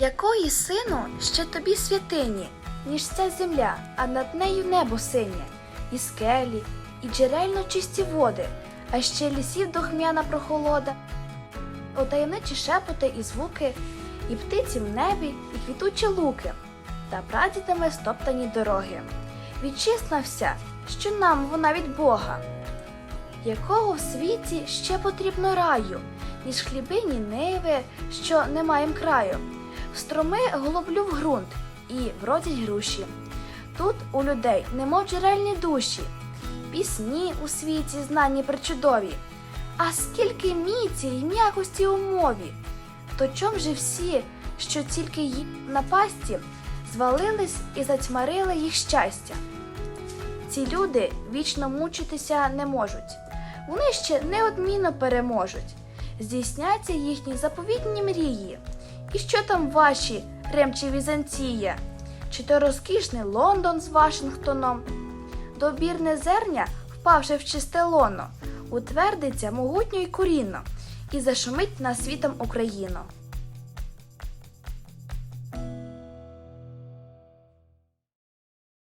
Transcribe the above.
Якої сину ще тобі святині, ніж ця земля, а над нею небо синє, і скелі, і джерельно чисті води, а ще лісів дохмяна прохолода, у таємничі шепоти і звуки, і птиці в небі, і квітучі луки, та прадідами стоптані дороги. Вітчизна вся, що нам вона від Бога. Якого в світі ще потрібно раю, ніж хлібині ниви, що не маєм краю, строми голублю в ґрунт і вродять груші. Тут у людей немов джерельні душі, пісні у світі знані причудові. А скільки міці й м'якості у мові, то чом же всі, що тільки їм на пасті, звалились і затьмарили їх щастя? Ці люди вічно мучитися не можуть. Вони ще неодмінно переможуть. Здійсняться їхні заповітні мрії. І що там ваші, ремчі Візантія? Чи то розкішний Лондон з Вашингтоном? Добірне зерня, впавши в чисте лоно, утвердиться могутньо й корінно і зашумить на світом Україну.